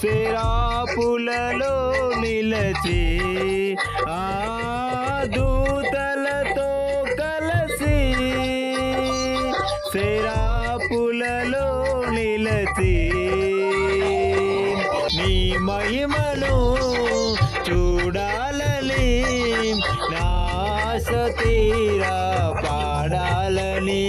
ఫిరాపులలో నిలచి దూతలతో కలసి ఫిరాపులలో నిలచి నీ మహిమను చూడాలని నాశ తీరా పాడాలని.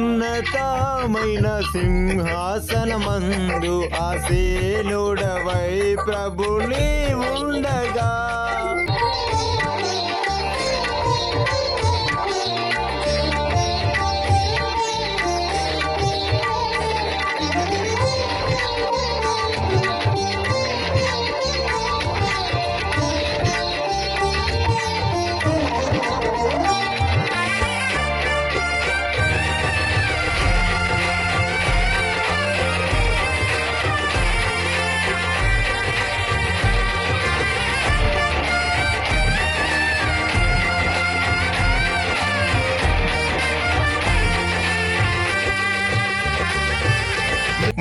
ఉన్నతమైన సింహాసనమందు ఆసీనుడవై ప్రభుని ఉండగా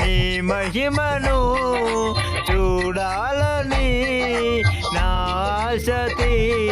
నీ మహిమను చూడాలని నాశ తీరా.